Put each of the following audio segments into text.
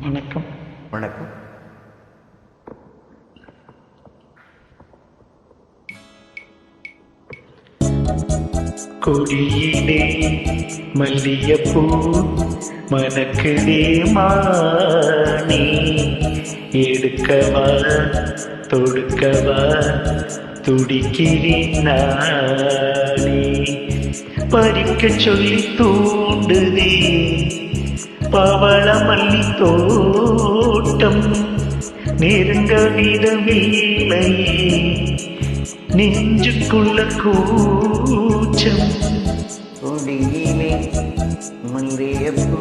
வணக்கம். வணக்கம். கொடியிலே மல்லியப்பூ மணக்குதே மானே. எடுக்கவா தொடுக்கவா துடிக்கிறேன் நானே. பறிக்க சொல்லி தூண்டுதே. பவள மல்லி தோட்டம் நெருங்க விடவில்லை நெஞ்சுக்குள்ள கூச்சம். கொடியிலே மல்லியப்பூ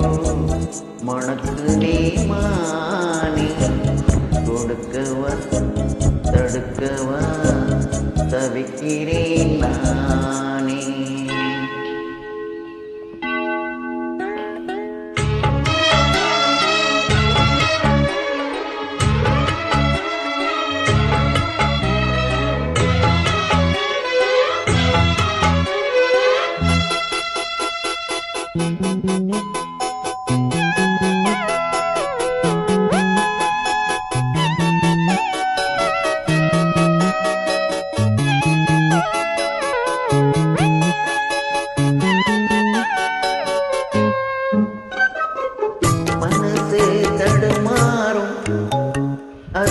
மணக்குதே மானே கொடுக்கவா தடுக்கவா தவிக்கிறேன் நானே.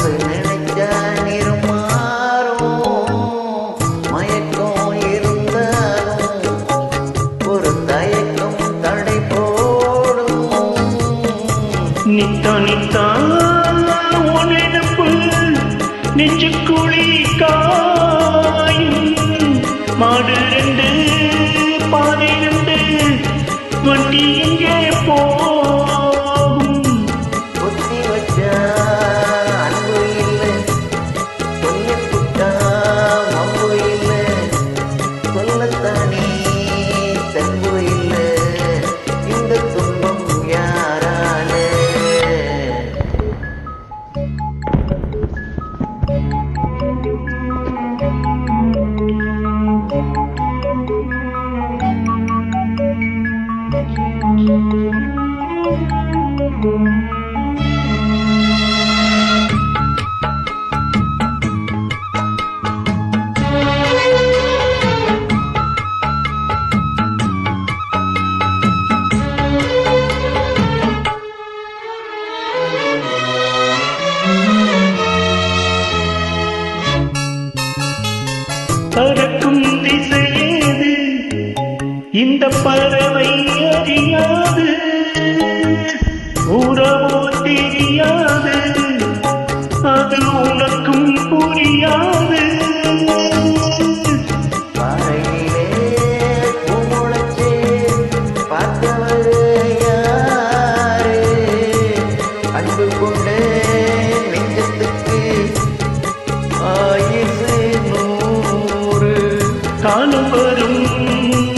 அது நினைச்சா நிறமாறும் மயக்கம் இருந்தாலும் ஒரு தயக்கம் தடை போடும் நித்தா நித்தா உனப்பு காயும் மாடு ரெண்டு பறக்கும் திசையேது இந்த பறவை அறியாது வரும்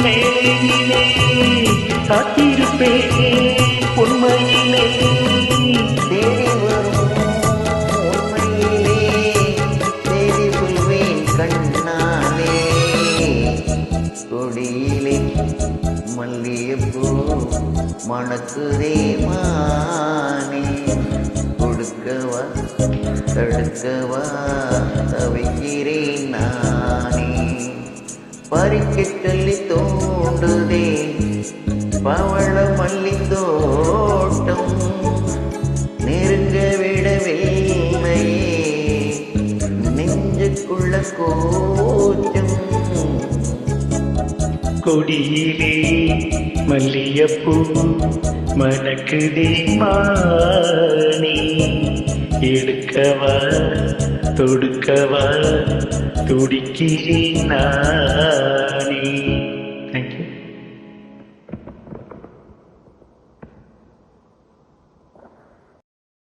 மேலே காத்திருப்பேன் பொன்மையிலே. தேடி வரும் உண்மையிலே தேடி சொல்வேன் கண்ணாலே. கொடியிலே மல்லிகைப்பூ மணக்குதே மானே. கொடுக்கவா தடுக்கவா தவிக்கிறேன் நானே. பறிக்கச் சொல்லி தோண்டுதே பவள மல்லி தோட்டம் நெருங்க விடவில்லையே. நெஞ்சுக்குள்ள கோச்சம். கொடியிலே மல்லியப்பூ மணக்குதே மானே எடுக்கவா தொடுக்கவா துடிக்கிறேன் நானே.